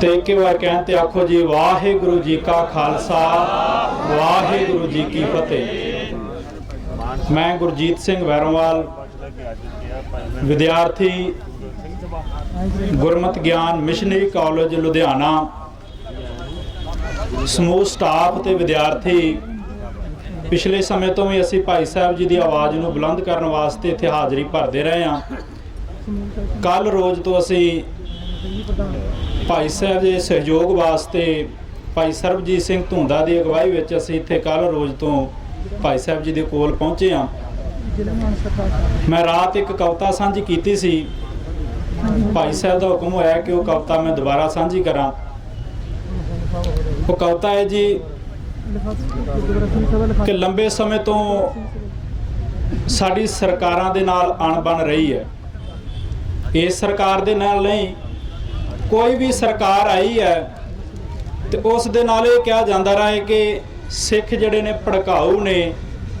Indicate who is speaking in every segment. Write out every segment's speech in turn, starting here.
Speaker 1: ਤੇ ਇੱਕ ਵਾਰ ਕਹਿਣ ਤੇ ਆਖੋ ਜੀ, ਵਾਹਿਗੁਰੂ ਜੀ ਕਾ ਖਾਲਸਾ, ਵਾਹਿਗੁਰੂ ਜੀ ਕੀ ਫਤਿਹ। ਮੈਂ ਗੁਰਜੀਤ ਸਿੰਘ ਵੈਰੋਵਾਲ, ਵਿਦਿਆਰਥੀ, ਗੁਰਮਤ ਗਿਆਨ ਮਿਸ਼ਨਰੀ ਕਾਲਜ ਲੁਧਿਆਣਾ, ਸਮੂਹ ਸਟਾਫ ਤੇ ਵਿਦਿਆਰਥੀ। ਪਿਛਲੇ ਸਮੇਂ ਤੋਂ ਵੀ ਅਸੀਂ ਭਾਈ ਸਾਹਿਬ ਜੀ ਦੀ ਆਵਾਜ਼ ਨੂੰ ਬੁਲੰਦ ਕਰਨ ਵਾਸਤੇ ਇੱਥੇ ਹਾਜ਼ਰੀ ਭਰਦੇ ਰਹੇ ਹਾਂ। ਕੱਲ ਰੋਜ਼ ਤੋਂ ਅਸੀਂ ਭਾਈ ਸਾਹਿਬ ਦੇ ਸਹਿਯੋਗ ਵਾਸਤੇ ਭਾਈ ਸਰਬਜੀਤ ਸਿੰਘ ਧੁੰਦਾ ਦੀ ਅਗਵਾਈ ਵਿੱਚ ਅਸੀਂ ਇੱਥੇ ਕੱਲ ਰੋਜ਼ ਤੋਂ ਭਾਈ ਸਾਹਿਬ ਜੀ ਦੇ ਕੋਲ ਪਹੁੰਚੇ ਹਾਂ। ਮੈਂ ਰਾਤ ਇੱਕ ਕਵਿਤਾ ਸਾਂਝੀ ਕੀਤੀ ਸੀ। ਭਾਈ ਸਾਹਿਬ ਦਾ ਹੁਕਮ ਹੋਇਆ ਕਿ ਉਹ ਕਵਿਤਾ ਮੈਂ ਦੁਬਾਰਾ ਸਾਂਝੀ ਕਰਾਂ। ਉਹ ਕਵਿਤਾ ਹੈ ਜੀ ਕਿ ਲੰਬੇ ਸਮੇਂ ਤੋਂ ਸਾਡੀ ਸਰਕਾਰਾਂ ਦੇ ਨਾਲ ਅਣਬਣ ਰਹੀ ਹੈ। ਇਸ ਸਰਕਾਰ ਦੇ ਨਾਲ ਨਹੀਂ ਕੋਈ ਵੀ ਸਰਕਾਰ ਆਈ ਹੈ ਤੇ ਉਸ ਦੇ ਨਾਲ ਇਹ ਕਿਹਾ ਜਾਂਦਾ ਰਿਹਾ ਹੈ ਕਿ ਸਿੱਖ ਜਿਹੜੇ ਨੇ ਭੜਕਾਊ ਨੇ,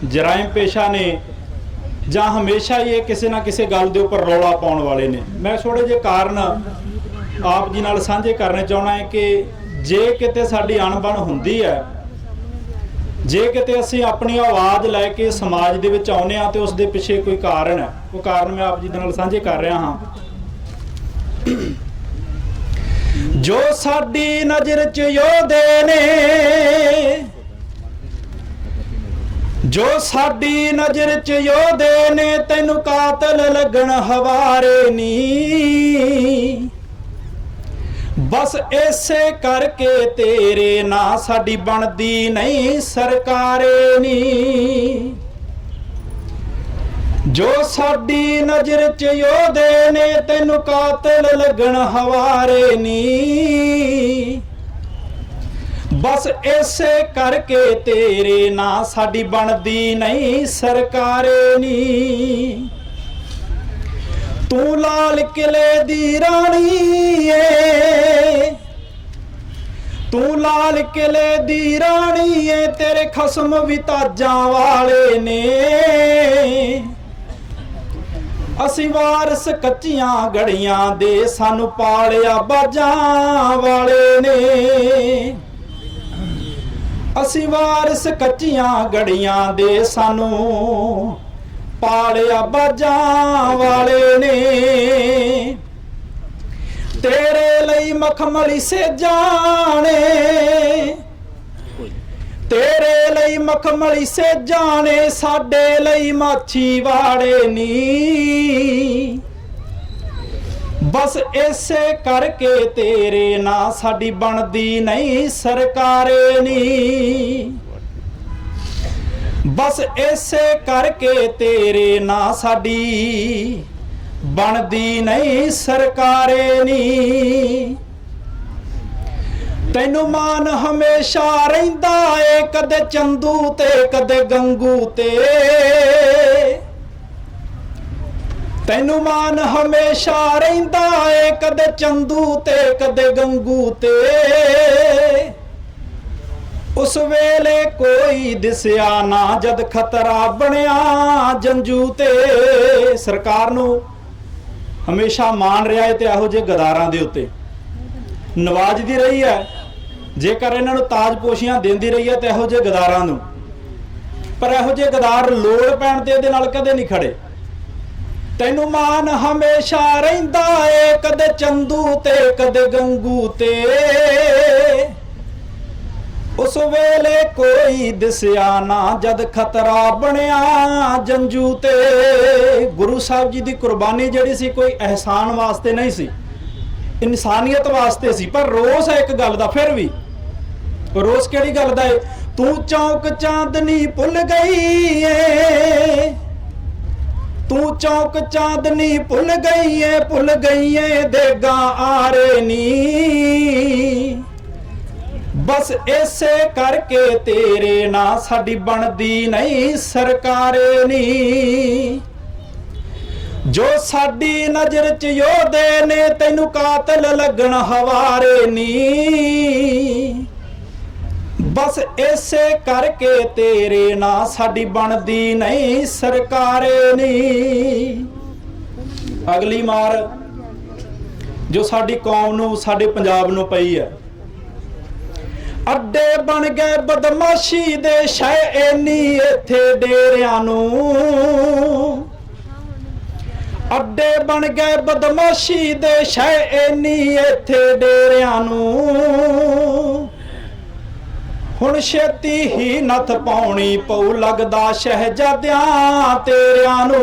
Speaker 1: ਜਰਾਇਮ ਪੇਸ਼ਾ ਨੇ ਜਾਂ ਹਮੇਸ਼ਾ ਹੀ ਇਹ ਕਿਸੇ ਨਾ ਕਿਸੇ ਗੱਲ ਦੇ ਉੱਪਰ ਰੌਲਾ ਪਾਉਣ ਵਾਲੇ ਨੇ। ਮੈਂ ਥੋੜੇ ਜਿਹੇ ਕਾਰਨ ਆਪ ਜੀ ਨਾਲ ਸਾਂਝੇ ਕਰਨੇ ਚਾਹਣਾ ਹੈ ਕਿ ਜੇ ਕਿਤੇ ਸਾਡੀ ਅਣਬਣ ਹੁੰਦੀ ਹੈ, ਜੇ ਕਿਤੇ ਅਸੀਂ ਆਪਣੀ ਆਵਾਜ਼ ਲੈ ਕੇ ਸਮਾਜ ਦੇ ਵਿੱਚ ਆਉਨੇ ਆ ਤੇ ਉਸ ਦੇ ਪਿੱਛੇ ਕੋਈ ਕਾਰਨ ਹੈ, ਉਹ ਕਾਰਨ ਮੈਂ ਆਪ ਜੀ ਦੇ ਨਾਲ ਸਾਂਝੇ ਕਰ ਰਿਹਾ ਹਾਂ। ਜੋ ਸਾਡੀ ਨਜ਼ਰ 'ਚ ਯੋਧੇ ਨੇ, ਜੋ ਸਾਡੀ ਨਜ਼ਰ 'ਚ ਯੋਧੇ ਨੇ, ਤੈਨੂੰ ਕਾਤਲ ਲੱਗਣ ਹਵਾਰੇ ਨੀ ਬਸ ਐਸੇ ਕਰਕੇ ਤੇਰੇ ਨਾਂ ਸਾਡੀ ਬਣਦੀ ਨਹੀਂ ਸਰਕਾਰੇ ਨੀ। ਜੋ ਸਾਡੀ ਨਜ਼ਰ 'ਚ ਯੋਧੇ ਨੇ, ਤੈਨੂੰ ਕਾਤਲ ਲੱਗਣ ਹਵਾਰੇ ਨੀ ਬਸ ਐਸੇ ਕਰਕੇ ਤੇਰੇ ਨਾਂ ਸਾਡੀ ਬਣਦੀ ਨਹੀਂ, ਸਰਕਾਰੇ ਨੀ ਤੂੰ ਲਾਲ ਕਿਲੇ ਦੀ ਰਾਣੀ ਏ। ਤੂੰ ਲਾਲ ਕਿਲੇ ਦੀ ਰਾਣੀ ਏ, ਤੇਰੇ ਖਸਮ ਵੀ ਤਾਜਾਂ ਵਾਲੇ ਨੇ। ਅਸੀਂ ਵਾਰਸ ਕੱਚੀਆਂ ਗੜੀਆਂ ਦੇ ਸਾਨੂੰ ਪਾਲਿਆ ਬਾਜਾਂ ਵਾਲੇ ਨੇ। ਅਸੀਂ ਵਾਰਸ ਕੱਚੀਆਂ ਗੜੀਆਂ ਦੇ ਸਾਨੂੰ ਪਾਲਿਆ ਬਾਜਾਂ ਵਾਲੇ ਨੇ। ਤੇਰੇ ਲਈ ਮਖਮਲੀ ਸੇ ਜਾਣੇ ਤੇਰੇ ਲਈ ਮਖਮਲੀ ਸੇ ਜਾਣੇ, ਸਾਡੇ ਲਈ ਮਾਛੀ ਵਾੜੇ ਨੀ। ਬਸ ਇਸੇ ਕਰਕੇ ਤੇਰੇ ਨਾਂ ਸਾਡੀ ਬਣਦੀ ਨਹੀਂ, ਸਰਕਾਰੇ ਨੀ। ਬਸ ਇਸੇ ਕਰਕੇ ਤੇਰੇ ਨਾਂ ਸਾਡੀ ਬਣਦੀ ਨਹੀਂ, ਸਰਕਾਰੇ ਨੀ। ਤੈਨੂੰ ਮਾਨ ਹਮੇਸ਼ਾ ਰਹਿੰਦਾ ਏ, ਕਦੇ ਚੰਦੂ ਤੇ, ਕਦੇ ਗੰਗੂ ਤੇ। ਤੈਨੂੰ ਮਾਨ ਹਮੇਸ਼ਾ ਰਹਿੰਦਾ ਏ, ਕਦੇ ਚੰਦੂ ਤੇ, ਕਦੇ ਗੰਗੂ ਤੇ। ਉਸ ਵੇਲੇ ਕੋਈ ਦਿਸਿਆ ਨਾ, ਜਦ ਖਤਰਾ ਬਣਿਆ ਜੰਜੂ ਤੇ। ਸਰਕਾਰ ਨੂੰ ਹਮੇਸ਼ਾ ਮਾਨ ਰਿਹਾ ਹੈ ਤੇ ਇਹੋ ਜਿਹੇ ਗਦਾਰਾਂ ਦੇ ਉੱਤੇ। ਨਵਾਜਦੀ ਰਹੀ ਹੈ। ਜੇਕਰ ਇਹਨਾਂ ਨੂੰ ਤਾਜ ਪੋਸ਼ੀਆਂ ਦਿੰਦੀ ਰਹੀ ਹੈ ਤੇ ਇਹੋ ਜਿਹੇ ਗਦਾਰਾਂ ਨੂੰ। ਪਰ ਇਹੋ ਜਿਹੇ ਗਦਾਰ ਲੋੜ ਪੈਣ ਤੇ ਇਹਦੇ ਨਾਲ ਕਦੇ ਨਹੀਂ ਖੜੇ। ਤੈਨੂੰ ਮਾਨ ਹਮੇਸ਼ਾ ਰਹਿੰਦਾ ਏ, ਕਦੇ ਚੰਦੂ ਤੇ, ਕਦੇ ਗੰਗੂ ਤੇ। ਉਸ ਵੇਲੇ ਕੋਈ ਦਿਸਿਆ ਨਾ, ਜਦ ਖਤਰਾ ਬਣਿਆ ਜੰਜੂ ਤੇ। ਗੁਰੂ ਸਾਹਿਬ ਜੀ ਦੀ ਕੁਰਬਾਨੀ ਜਿਹੜੀ ਸੀ, ਕੋਈ ਅਹਿਸਾਨ ਵਾਸਤੇ ਨਹੀਂ ਸੀ। ਇਨਸਾਨੀਅਤ ਵਾਸਤੇ ਸੀ, ਪਰ ਰੋਸ ਹੈ ਇੱਕ ਗੱਲ ਦਾ, ਫਿਰ ਵੀ। ਰੋਸ ਕਿਹੜੀ ਗੱਲ ਦਾ ਏ? ਤੂੰ ਚੌਕ ਚਾਂਦਨੀ ਭੁੱਲ ਗਈ ਏ। ਤੂੰ ਚੌਕ ਚਾਂਦਨੀ ਭੁੱਲ ਗਈ ਏ, ਭੁੱਲ ਗਈ ਏ ਦੇਗਾ ਆਰੇ ਨੀ। ਬਸ ਐਸੇ ਕਰਕੇ ਤੇਰੇ ਨਾਂ ਸਾਡੀ ਬਣਦੀ ਨਹੀਂ, ਸਰਕਾਰੇ ਨੀ। ਜੋ ਸਾਡੀ ਨਜ਼ਰ ਚ ਯੋਧੇ ਨੇ, ਤੈਨੂੰ ਕਾਤਲ ਲੱਗਣ ਹਵਾਰੇ ਨੀ। ਬਸ ਇਸੇ ਕਰਕੇ ਤੇਰੇ ਨਾਂ ਸਾਡੀ ਬਣਦੀ ਨਹੀਂ ਸਰਕਾਰੇ ਨੀ ਅਗਲੀ ਮਾਰ ਜੋ ਸਾਡੀ ਕੌਮ ਨੂੰ, ਸਾਡੇ ਪੰਜਾਬ ਨੂੰ ਪਈ ਹੈ। ਅੱਡੇ ਬਣ ਗਏ ਬਦਮਾਸ਼ੀ ਦੇ ਸ਼ੈ ਐਨੀ ਇੱਥੇ ਡੇਰਿਆਂ ਨੂੰ। ਅੱਡੇ ਬਣ ਗਏ ਬਦਮਾਸ਼ੀ ਦੇ ਸ਼ੈ ਐਨੀ ਇੱਥੇ ਡੇਰਿਆਂ ਨੂੰ। ਹੁਣ ਛੇਤੀ ਹੀ ਨੱਥ ਪਾਉਣੀ ਪਊ ਲੱਗਦਾ ਸ਼ਹਿਜ਼ਾਦਿਆਂ ਤੇਰਿਆਂ ਨੂੰ।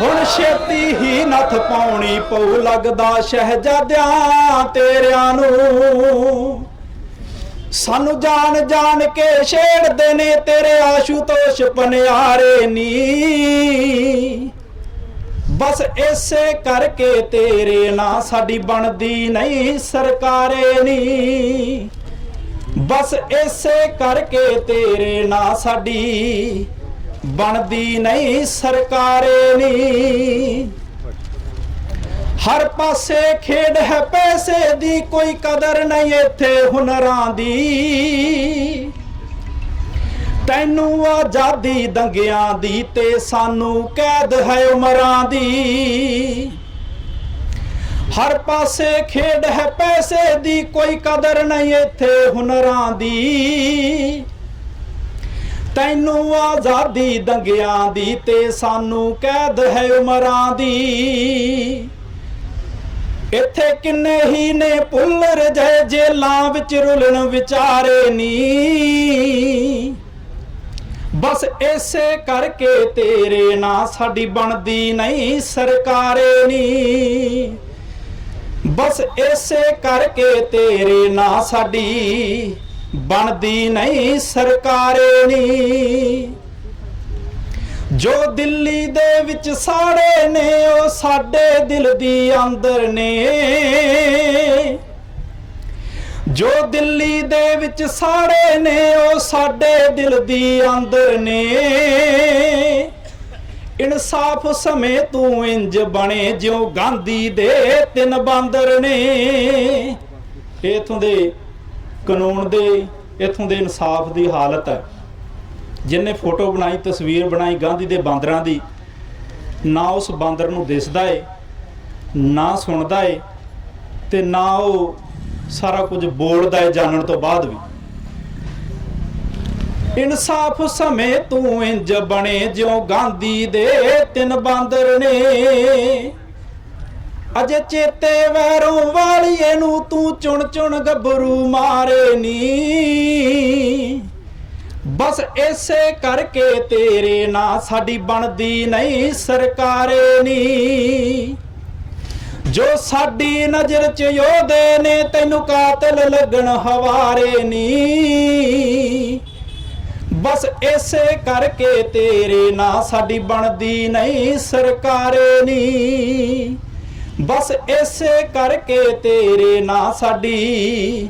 Speaker 1: ਹੁਣ ਛੇਤੀ ਹੀ ਨੱਥ ਪਾਉਣੀ ਪਊ ਲੱਗਦਾ ਸ਼ਹਿਜ਼ਾਦਿਆਂ ਤੇਰਿਆਂ ਨੂੰ। ਸਾਨੂੰ ਜਾਣ ਜਾਣ ਕੇ ਛੇੜਦੇ ਨੇ ਤੇਰੇ ਆਸ਼ੂਤੋਸ਼ ਪਨਿਆਰੇ ਨੀ। ਬਸ ਇਸੇ ਕਰਕੇ ਤੇਰੇ ਨਾਂ ਸਾਡੀ ਬਣਦੀ ਨਹੀਂ, ਸਰਕਾਰੇ ਨੀ ਬਸ ਇਸੇ ਕਰਕੇ ਤੇਰੇ ਨਾਂ ਸਾਡੀ ਬਣਦੀ ਨਹੀਂ, ਸਰਕਾਰੇ ਨੀ ਹਰ ਪਾਸੇ ਖੇਡ ਹੈ ਪੈਸੇ ਦੀ, ਕੋਈ ਕਦਰ ਨਹੀਂ ਇੱਥੇ ਹੁਨਰਾਂ ਦੀ। ਤੈਨੂੰ ਆਜ਼ਾਦੀ ਦੰਗਿਆਂ ਦੀ ਤੇ ਸਾਨੂੰ ਕੈਦ ਹੈ ਉਮਰਾਂ ਦੀ। ਹਰ ਪਾਸੇ ਖੇਡ ਹੈ ਪੈਸੇ ਦੀ, ਕੋਈ ਕਦਰ ਨਹੀਂ ਇੱਥੇ ਹੁਨਰਾਂ ਦੀ। ਤੈਨੂੰ ਆਜ਼ਾਦੀ ਦੰਗਿਆਂ ਦੀ ਤੇ ਸਾਨੂੰ ਕੈਦ ਹੈ ਉਮਰਾਂ ਦੀ। ਇੱਥੇ ਕਿੰਨੇ ਹੀ ਨੇ ਭੁੱਲਰ ਜੇ ਜੇਲਾਂ ਵਿੱਚ ਰੁਲਣ ਵਿਚਾਰੇ ਨੀ। ਬਸ ਇਸੇ ਕਰਕੇ ਤੇਰੇ ਨਾਂ ਸਾਡੀ ਬਣਦੀ ਨਹੀਂ, ਸਰਕਾਰੇ ਨੀ ਬਸ ਇਸੇ ਕਰਕੇ ਤੇਰੇ ਨਾਂ ਸਾਡੀ ਬਣਦੀ ਨਹੀਂ, ਸਰਕਾਰੇ ਨੀ ਜੋ ਦਿੱਲੀ ਦੇ ਵਿੱਚ ਸਾੜੇ ਨੇ, ਉਹ ਸਾਡੇ ਦਿਲ ਦੀ ਅੰਦਰ ਨੇ। ਜੋ ਦਿੱਲੀ ਦੇ ਵਿੱਚ ਸਾੜੇ ਨੇ, ਉਹ ਸਾਡੇ ਦਿਲ ਦੀ ਅੰਦਰ ਨੇ। ਇਨਸਾਫ ਸਮੇਂ ਤੂੰ ਇੰਜ ਬਣੇ, ਜਿਉ ਗਾਂਧੀ ਦੇ ਤਿੰਨ ਬਾਂਦਰ ਨੇ। ਇਥੋਂ ਦੇ ਕਾਨੂੰਨ ਦੇ, ਇਥੋਂ ਦੇ ਇਨਸਾਫ ਦੀ ਹਾਲਤ ਹੈ। ਜਿਨੇ ਫੋਟੋ ਬਣਾਈ, ਤਸਵੀਰ ਬਣਾਈ ਗਾਂਧੀ ਦੇ ਬਾਂਦਰਾਂ ਦੀ, ਨਾ ਉਸ ਬਾਂਦਰ ਨੂੰ ਦਿਸਦਾ ਏ, ਨਾ ਸੁਣਦਾ ਏ, ਤੇ ਨਾ ਉਹ ਸਾਰਾ ਕੁਝ ਬੋਲਦਾ ਏ ਜਾਣਨ ਤੋਂ ਬਾਅਦ ਵੀ। ਇਨਸਾਫ ਸਮੇਂ ਤੂੰ ਇੰਜ ਬਣੇ, ਜਿਉ ਗਾਂਧੀ ਦੇ ਤਿੰਨ ਬਾਂਦਰ ਨੇ। ਅਜੇ ਚੇਤੇ ਵੈਰੋਂ ਵਾਲੀਏ ਨੂੰ ਤੂੰ ਚੁਣ ਚੁਣ ਗੱਭਰੂ ਮਾਰੇ ਨੀ। ਬਸ ਇਸੇ ਕਰਕੇ ਤੇਰੇ ਨਾਂ ਸਾਡੀ ਬਣਦੀ ਨਹੀਂ, ਸਰਕਾਰੇ ਨੀ। ਜੋ ਸਾਡੀ ਨਜ਼ਰ ਚ ਯੋਧੇ ਨੇ, ਤੈਨੂੰ ਕਾਤਲ ਲੱਗਣ ਹਵਾਰੇ ਨੀ। ਬਸ ਇਸੇ ਕਰਕੇ ਤੇਰੇ ਨਾਂ ਸਾਡੀ ਬਣਦੀ ਨਹੀਂ, ਸਰਕਾਰੇ ਨੀ। ਬਸ ਇਸੇ ਕਰਕੇ ਤੇਰੇ ਨਾਂ ਸਾਡੀ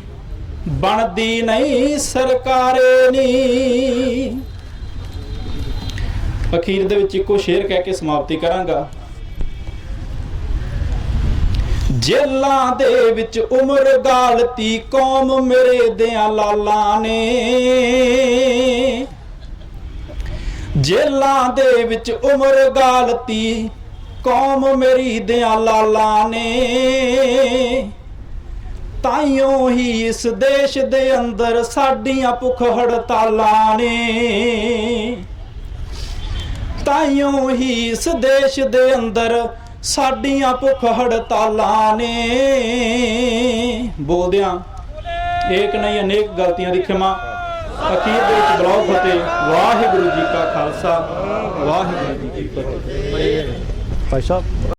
Speaker 1: ਬਣਦੀ ਨਹੀਂ, ਸਰਕਾਰੇ ਨੀ। ਅਖੀਰ ਦੇ ਵਿੱਚ ਇੱਕੋ ਸ਼ੇਰ ਕਹਿ ਕੇ ਸਮਾਪਤੀ ਕਰਾਂਗਾ। ਜੇਲਾਂ ਦੇ ਵਿੱਚ ਉਮਰ ਗਾਲਤੀ ਕੌਮ ਮੇਰੇ ਦਿਆਂ ਲਾਲਾਂ ਨੇ। ਜੇਲਾਂ ਦੇ ਵਿੱਚ ਉਮਰ ਗਾਲਤੀ ਕੌਮ ਮੇਰੀ ਦਿਆਂ ਲਾਲਾਂ ਨੇ। ਤਾਈਓ ਹੀ ਇਸ ਦੇਸ਼ ਦੇ ਅੰਦਰ ਸਾਡੀਆਂ ਭੁੱਖ ਹੜਤਾਲਾਂ ਨੇ। ਤਾਈਓ ਹੀ ਇਸ ਦੇਸ਼ ਦੇ ਅੰਦਰ ਸਾਡੀਆਂ ਭੁੱਖ ਹੜਤਾਲਾਂ ਨੇ। ਬੋਲਦਿਆਂ, ਏਕ ਨਹੀਂ, ਅਨੇਕ ਗਲਤੀਆਂ ਦੀ ਖਿਮਾ। ਅਖੀਰ ਦੇ ਵਿੱਚ ਬਲਾਉ ਫਤਿਹ, ਵਾਹਿਗੁਰੂ ਜੀ ਕਾ ਖਾਲਸਾ, ਵਾਹਿਗੁਰੂ ਜੀ ਕੀ ਫਤਿਹ।
Speaker 2: ਭਾਈ ਸਾਹਿਬ।